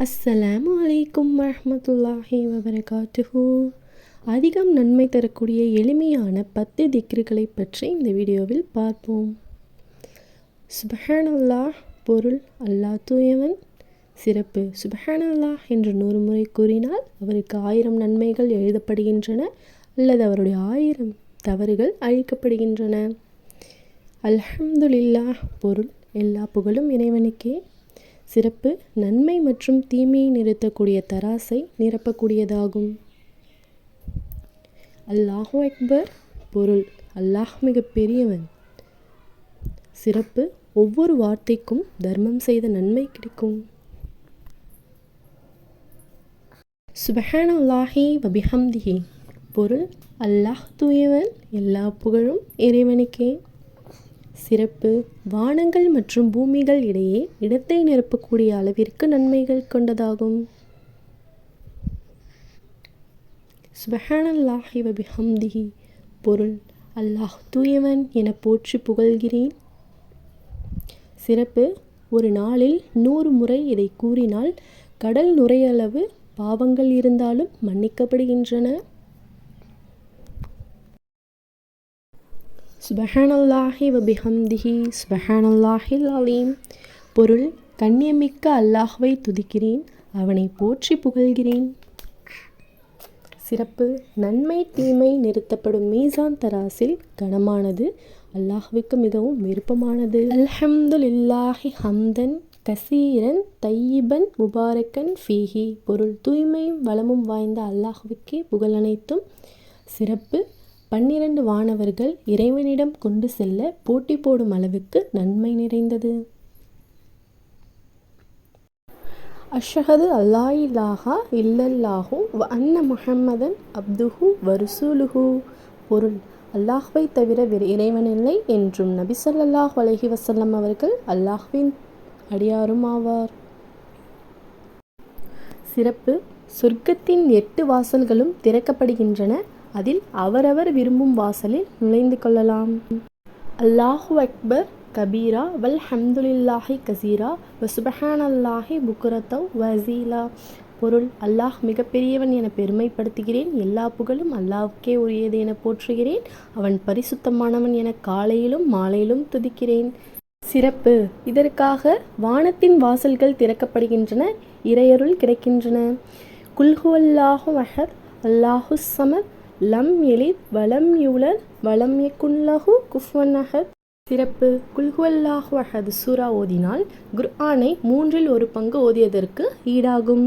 அஸ்ஸலாமு அலைக்கும் வரமத்துல்லாஹி வபரகாத்துஹு. அதிகம் நன்மை தரக்கூடிய எளிமையான பத்து திக்ருகளை பற்றி இந்த வீடியோவில் பார்ப்போம். சுபஹானல்லாஹ் பொருள் அல்லாஹ் தூயவன். சிறப்பு. சுபஹானல்லாஹ் என்று நூறு முறை கூறினால் அவருக்கு ஆயிரம் நன்மைகள் எழுதப்படுகின்றன அல்லது அவருடைய ஆயிரம் தவறுகள் அழிக்கப்படுகின்றன. அல்ஹம்துலில்லாஹ் பொருள் எல்லா புகழும் இறைவனுக்கே. சிறப்பு நன்மை மற்றும் தீமையை நிறுத்தக்கூடிய தராசை நிரப்பக்கூடியதாகும். அல்லாஹு அக்பர் பொருள் அல்லாஹ் மிக பெரியவன். சிறப்பு ஒவ்வொரு வார்த்தைக்கும் தர்மம் செய்த நன்மை கிடைக்கும். சுபஹானல்லாஹி வபிஹம்திஹி. பொருள் அல்லாஹ் தூயவன் எல்லா புகழும் இறைவனுக்கே. சிறப்பு வானங்கள் மற்றும் பூமிகள் இடையே இடத்தை நிரப்பக்கூடிய அளவிற்கு நன்மைகள் கொண்டதாகும். சுபஹானல்லாஹி வபிஹம்திஹி. பொருள் அல்லாஹ் தூயவன் என போற்றி புகழ்கிறேன். சிறப்பு ஒரு நாளில் நூறு முறை இதை கூறினால் கடல் நுரையளவு பாவங்கள் இருந்தாலும் மன்னிக்கப்படுகின்றன. சுபஹானல்லாஹி வபிஹம்திஹி சுபஹானல்லாஹில் அலீம். பொருள் கண்ணியமிக்க அல்லாஹுவை துதிக்கிறேன் அவனை போற்றி புகழ்கிறேன். சிறப்பு நன்மை தீமை நிறுத்தப்படும் மீசான் தராசில் கனமானது அல்லாஹுவுக்கு மிகவும் விருப்பமானது. அல்ஹம்துலில்லாஹி ஹம்தன் கசீரன் தையிபன் முபாரக்கன் ஃபீஹி. பொருள் தூய்மையும் வளமும் வாய்ந்த அல்லாஹுவுக்கே புகழ் அனைத்தும். சிறப்பு பன்னிரண்டு வானவர்கள் இறைவனிடம் கொண்டு செல்ல போட்டி போடும் அளவுக்கு நன்மை நிறைந்தது. அஷ்ஹது அல்லா இல்லல்லாஹு வ அன்ன முஹம்மதன் அப்துஹு வருசூலுஹு பொருள் அல்லாஹ்வை தவிர வேறு இறைவனில்லை என்றும் நபி ஸல்லல்லாஹு வசல்லம் அவர்கள் அல்லாஹ்வின் அடியாரும் ஆவார் சிறப்பு சொர்க்கத்தின் எட்டு வாசல்களும் திறக்கப்படுகின்றன. அதில் அவரவர் விரும்பும் வாசலில் நுழைந்து கொள்ளலாம். அல்லாஹு அக்பர் கபீரா வல் ஹம்துலில்லாஹி கசீரா வசுபஹானல்லாஹி புக்குரத்தவ் வசீலா. பொருள் அல்லாஹ் மிகப்பெரியவன் என பெருமைப்படுத்துகிறேன். எல்லா புகழும் அல்லாஹ்க்கே உரியது என போற்றுகிறேன். அவன் பரிசுத்தமானவன் என காலையிலும் மாலையிலும் துதிக்கிறேன். சிறப்பு. இதற்காக வானத்தின் வாசல்கள் திறக்கப்படுகின்றன. இறையருள் கிடைக்கின்றன. குல்ஹுவல்லாஹு அஹத் அல்லாஹு சமத் லம் எலித் வலம் யூலர் வலம் யக்குல்லஹு குஃபன் அஹத். சிறப்பு. குல்ஹுவல்லாஹு அஹத் சூரா ஓதினால் குர்ஆனை மூன்றில் ஒரு பங்கு ஓதியதற்கு ஈடாகும்.